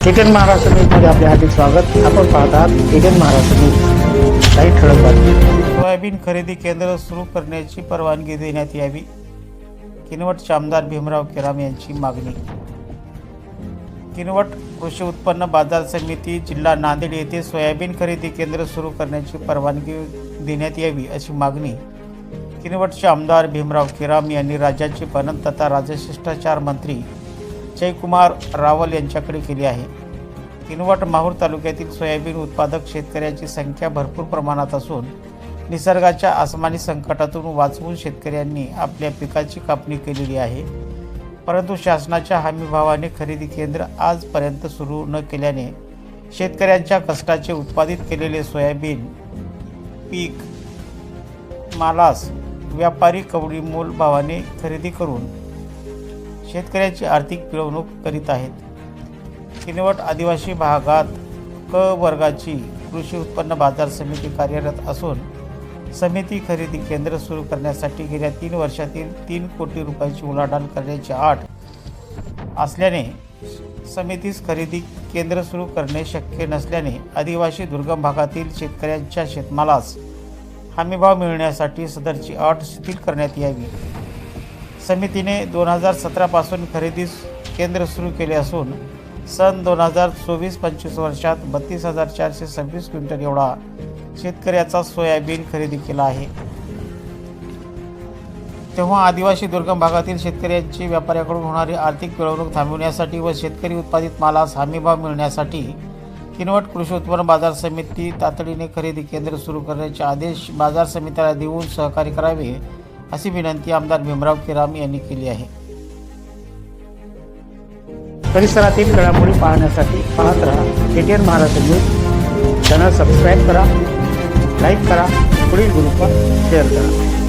ATN Maharashtra न्यूजमध्ये आपले हार्दिक स्वागत. आपण पाहतात आहात एटीएन महाराष्ट्र न्यूज काही ठळक बातमी सोयाबीन खरेदी केंद्र सुरू करण्याची परवानगी देण्यात यावी. किनवटचे आमदार भीमराव केराम यांची मागणी. किनवट कृषी उत्पन्न बाजार समिती जिल्हा नांदेड येथे सोयाबीन खरेदी केंद्र सुरू करण्याची परवानगी देण्यात यावी अशी मागणी. किनवटचे आमदार भीमराव केराम यांनी राज्याचे पणन तथा राजशिष्टाचार मंत्री जयकुमार रावल यांच्याकडे केली आहे. किनवट माहूर तालुक्यातील सोयाबीन उत्पादक शेतकऱ्यांची संख्या भरपूर प्रमाणात असून निसर्गाच्या आसमानी संकटातून वाचवून शेतकऱ्यांनी आपल्या पिकाची कापणी केलेली आहे. परंतु शासनाच्या हमीभावाने खरेदी केंद्र आजपर्यंत सुरू न केल्याने शेतकऱ्यांच्या कष्टाचे उत्पादित केलेले सोयाबीन पीक मालास व्यापारी कवडी मोल भावाने खरेदी करून शेतकऱ्याची आर्थिक पिळवणूक करीत आहेत. किनवट आदिवासी भागात क वर्गाची कृषी उत्पन्न बाजार समिती कार्यरत असून समिती खरेदी केंद्र सुरू करण्यासाठी गेल्या तीन वर्षातील तीन कोटी रुपयांची उलाढाल करण्याची आठ असल्याने समितीस खरेदी केंद्र सुरू करणे शक्य नसल्याने आदिवासी दुर्गम भागातील शेतकऱ्यांच्या शेतमालास हमीभाव मिळण्यासाठी सदरची अट शिथिल करण्यात यावी. समितीने दोन हजार सतरापासून खरेदी केंद्र सुरू केले असून सन दोन हजार चोवीस पंचवीस वर्षात बत्तीस हजार चारशे सव्वीस क्विंटल एवढा शेतकऱ्याचा सोयाबीन खरेदी केला आहे. तेव्हा आदिवासी दुर्गम भागातील शेतकऱ्यांची व्यापाऱ्याकडून होणारी आर्थिक पिळवणूक थांबवण्यासाठी व शेतकरी उत्पादित मालास हमीभाव मिळण्यासाठी किनवट कृषी उत्पन्न बाजार समिती तातडीने खरेदी केंद्र सुरू करण्याचे आदेश बाजार समितीला देऊन सहकार्य करावे. अशी विनंती आमदार भीमराव किराम यांनी केली आहे. परिसरातील घडामोडी पाहण्यासाठी पाहत राहा. ATN Maharashtra news channel subscribe करा लाईक करा पुढील ग्रुपवर शेअर करा.